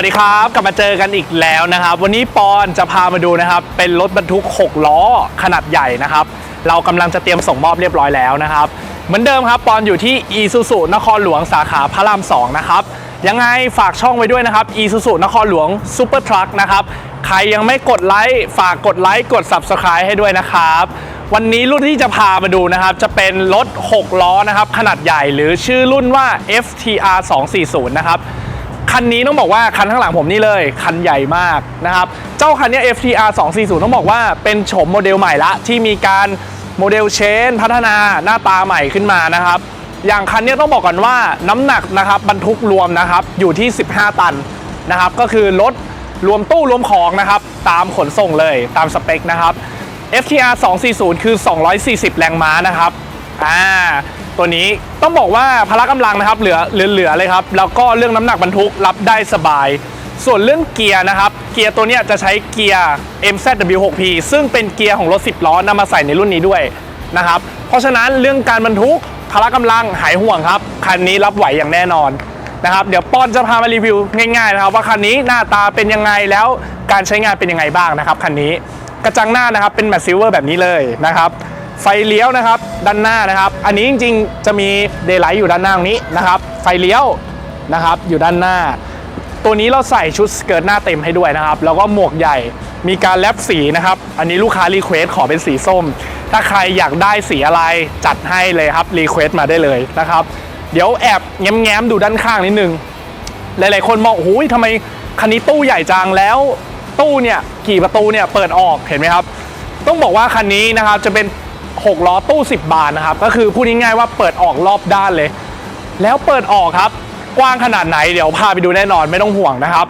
วัสดีครับ กลับมาเจอกันอีกแล้วนะครับ วันนี้ปอนจะพามาดูนะครับ เป็นรถบรรทุก 6 ล้อขนาดใหญ่นะครับ เรากำลังจะเตรียมส่งมอบเรียบร้อยแล้วนะครับ เหมือนเดิมครับปอนอยู่ที่ e s u s u นครหลวงสาขาพระราม 2 นะครับ ยังไงฝากช่องไว้ด้วยนะครับ e s u s u นครหลวง Super Truck นะครับ ใครยังไม่กดไลค์ฝากกดไลค์กด Subscribe ให้ด้วยนะครับวันนี้รุ่นที่จะพามาดูนะครับ จะเป็นรถ 6 ล้อนะครับ ขนาดใหญ่หรือชื่อรุ่นว่า FTR 240 นะครับ คันนี้ต้องบอกว่าคันข้างหลังผมนี่เลย คันใหญ่มากนะครับ เจ้าคันนี้ FTR 240 ต้องบอกว่าเป็นโฉมโมเดลใหม่ละ ที่มีการโมเดลเชน พัฒนาหน้าตาใหม่ขึ้นมานะครับ อย่างคันนี้ต้องบอกก่อนว่าน้ำหนักนะครับบรรทุกรวมนะครับอยู่ที่ 15 ตันนะครับ ก็คือรถรวมตู้รวมของนะครับ ตามขนส่งเลยตามสเปคนะครับ FTR 240 คือ 240 แรงม้านะครับ อ่าตัวนี้ต้องบอกว่าพละกำลังนะครับเหลือเหลือเลยครับแล้วก็เรื่องน้ำหนักบรรทุกรับได้สบาย ส่วนเรื่องเกียร์นะครับ เกียร์ตัวนี้จะใช้เกียร์ MZW6P ซึ่งเป็นเกียร์ของรถ 10 ล้อนำมาใส่ในรุ่นนี้ด้วยนะครับเพราะฉะนั้นเรื่องการบรรทุกพละกำลังหายห่วงครับคันนี้รับไหวอย่างแน่นอนนะครับเดี๋ยวป้อนจะพามารีวิวง่ายๆนะครับว่าคันนี้หน้าตาเป็นยังไงแล้วการใช้งานเป็นยังไงบ้างนะครับคันนี้กระจังหน้านะครับเป็นแมตซิลเวอร์แบบนี้เลยนะครับ ไฟเลี้ยวนะครับด้านหน้านะครับ อันนี้จริงๆ จะมีเดย์ไลท์อยู่ด้านหน้าตรงนี้นะครับ ไฟเลี้ยวนะครับอยู่ด้านหน้า ตัวนี้เราใส่ชุดสเกิร์ตหน้าเต็มให้ด้วยนะครับ แล้วก็หมวกใหญ่มีการแลบสีนะครับ อันนี้ลูกค้ารีเควสขอเป็นสีส้ม ถ้าใครอยากได้สีอะไรจัดให้เลยครับรีเควสมาได้เลยนะครับ เดี๋ยวแอบแง้มๆดูด้านข้างนิดนึง หลายๆคนมองโอ้ยทำไมคันนี้ตู้ใหญ่จังแล้วตู้เนี่ยกี่ประตูเนี่ยเปิดออกเห็นไหมครับ ต้องบอกว่าคันนี้นะครับจะเป็น 6 ล้อตู้ 10 บานนะครับ ก็คือพูดง่ายๆว่าเปิดออกรอบด้านเลย แล้วเปิดออกครับ กว้างขนาดไหนเดี๋ยวพาไปดูแน่นอนไม่ต้องห่วงนะครับ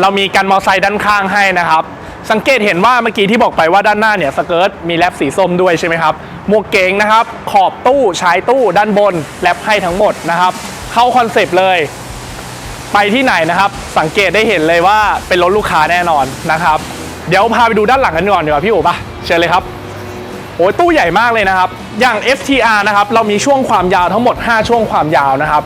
เรามีกันมอไซค์ด้านข้างให้นะครับ สังเกตเห็นว่าเมื่อกี้ที่บอกไปว่าด้านหน้าเนี่ยสเกิร์ตมีแรปสีส้มด้วยใช่ไหมครับหมวกเก๋งนะครับ ขอบตู้ชายตู้ด้านบนแรปให้ทั้งหมดนะครับ เข้าคอนเซปต์เลยไปที่ไหนนะครับ สังเกตได้เห็นเลยว่าเป็นรถลูกค้าแน่นอนนะครับ เดี๋ยวพาไปดูด้านหลังกันก่อนดีกว่าพี่โอ๋ปะเชิญเลยครับ โอ้ยตู้ใหญ่มากเลยนะครับ อย่าง FTR นะครับ เรามีช่วงความยาวทั้งหมด 5 ช่วงความยาวนะครับ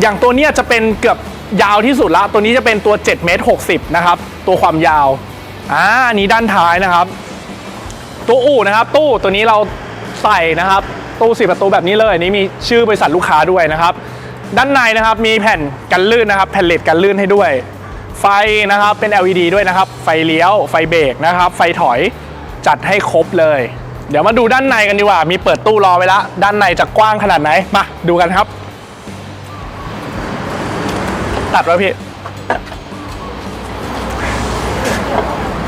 อย่างตัวเนี้ยจะเป็นเกือบยาวที่สุดละ ตัวนี้จะเป็นตัว7เมตร60นะครับ ตัวความยาว อ่าอันนี้ด้านท้ายนะครับ ตัวอู่นะครับ ตู้ตัวนี้เราใส่นะครับ ตู้สีประตูแบบนี้เลยนี้มีชื่อบริษัทลูกค้าด้วยนะครับ ด้านในนะครับมีแผ่นกันลื่นนะครับ แผ่นเลดกันลื่นให้ด้วย ไฟนะครับเป็น LED ด้วยนะครับ ไฟเลี้ยว ไฟเบรกนะครับ ไฟถอยจัดให้ครบเลย เดี๋ยวมาดูด้านในกันดีกว่า มีเปิดตู้รอไว้แล้วด้านในจะกว้างขนาดไหน มาดูกันครับ ตัดไว้พี่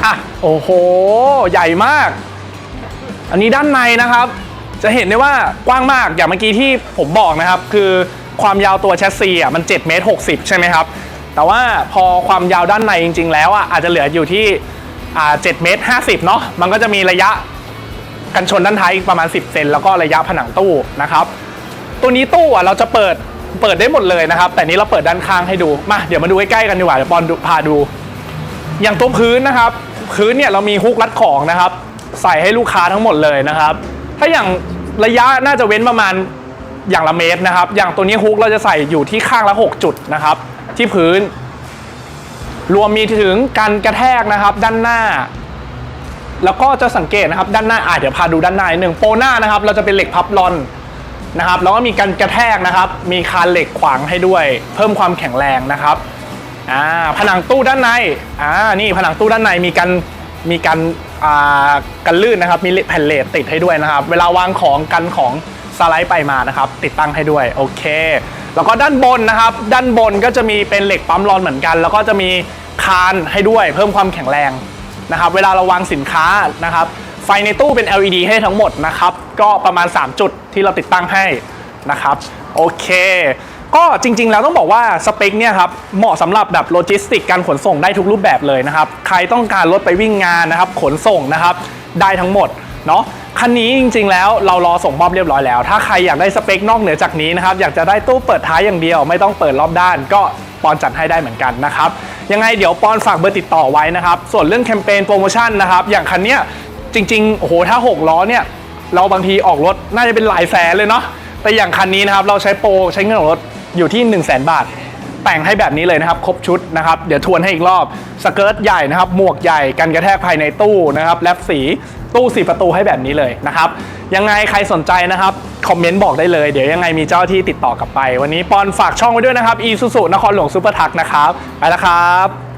อะ โอ้โห ใหญ่มาก อันนี้ด้านในนะครับ จะเห็นได้ว่ากว้างมาก อย่างเมื่อกี้ที่ผมบอกนะครับ คือความยาวตัวแชสซีอะมัน7เมตร60 ใช่ไหมครับ แต่ว่าพอความยาวด้านในจริง ๆ แล้วอะอาจจะเหลืออยู่ที่อ่า7เมตร50 เนาะ มันก็จะมีระยะ กันชนด้านท้ายอีกประมาณ 10 เซนแล้วก็ระยะผนังตู้นะครับ ตัวนี้ตู้อะเราจะเปิดเปิดได้หมดเลยนะครับ แต่นี้เราเปิดด้านข้างให้ดูมาเดี๋ยวมาดูใกล้ๆกันดีกว่าเดี๋ยวปอนพาดู อย่างตัวพื้นนะครับ พื้นเนี่ยเรามีฮุกรัดของนะครับ ใส่ให้ลูกค้าทั้งหมดเลยนะครับ ถ้าอย่างระยะน่าจะเว้นประมาณอย่างละเมตรนะครับ อย่างตัวนี้ฮุกเราจะใส่อยู่ที่ข้างละ 6 จุดนะครับ ที่พื้น รวมมีถึงการกระแทกนะครับ ด้านหน้า แล้วก็จะสังเกตนะครับด้านหน้าอะเดี๋ยวพาดูด้านหน้านิดนึงโปหน้านะครับ เราจะเป็นเหล็กพับลอนนะครับแล้วก็มีการกระแทกนะครับ มีคานเหล็กขวางให้ด้วย เพิ่มความแข็งแรงนะครับอ่าผนังตู้ด้านในอ่านี่ผนังตู้ด้านในมีกันมีกันอ่ากันลื่นนะครับ มีแผ่นเลดติดให้ด้วยนะครับ เวลาวางของกันของสไลด์ไปมานะครับ ติดตั้งให้ด้วยโอเค แล้วก็ด้านบนนะครับ ด้านบนก็จะมีเป็นเหล็กปั๊มรอนเหมือนกัน แล้วก็จะมีคานให้ด้วย เพิ่มความแข็งแรง นะครับเวลาเราวางสินค้านะครับไฟในตู้เป็น LED ให้ทั้งหมดนะครับก็ประมาณ 3 จุดที่เราติดตั้งให้นะครับโอเค ก็จริงๆ แล้วต้องบอกว่าสเปคเนี่ยครับเหมาะสำหรับแบบโลจิสติกการขนส่งได้ทุกรูปแบบเลยนะครับใครต้องการรถไปวิ่งงานนะครับขนส่งนะครับได้ทั้งหมดเนาะคันนี้จริงๆ แล้วเรารอส่งมอบเรียบร้อยแล้ว ถ้าใครอยากได้สเปคนอกเหนือจากนี้นะครับอยากจะได้ตู้เปิดท้ายอย่างเดียว ไม่ต้องเปิดรอบด้าน ก็ปอนจัดให้ได้เหมือนกันนะครับ ยังไงเดี๋ยวปอนฝากเบอร์ติดต่อไว้นะครับ ส่วนเรื่องแคมเปญโปรโมชั่นนะครับ อย่างคันเนี้ยจริงๆโอ้โหถ้า 6 ล้อเนี่ย เราบางทีออกรถน่าจะเป็นหลายแสนเลยเนาะแต่อย่างคันนี้นะครับเราใช้โปรใช้เงินของรถอยู่ที่ 1 0 0 0 0แบาท แต่งให้แบบนี้เลยนะครับ ครบชุดนะครับ เดี๋ยวทวนให้อีกรอบสเกิร์ตใหญ่นะครับหมวกใหญ่กันกระแทกภายในตู้นะครับแลปสีตู้สีประตูให้แบบนี้เลยนะครับ ยังไงใครสนใจนะครับ คอมเมนต์บอกได้เลย เดี๋ยวยังไงมีเจ้าที่ติดต่อกลับไป วันนี้ปอนฝากช่องไว้ด้วยนะครับอีซูซูนครหลวงซูเปอร์ทักนะครับไปแล้วครับ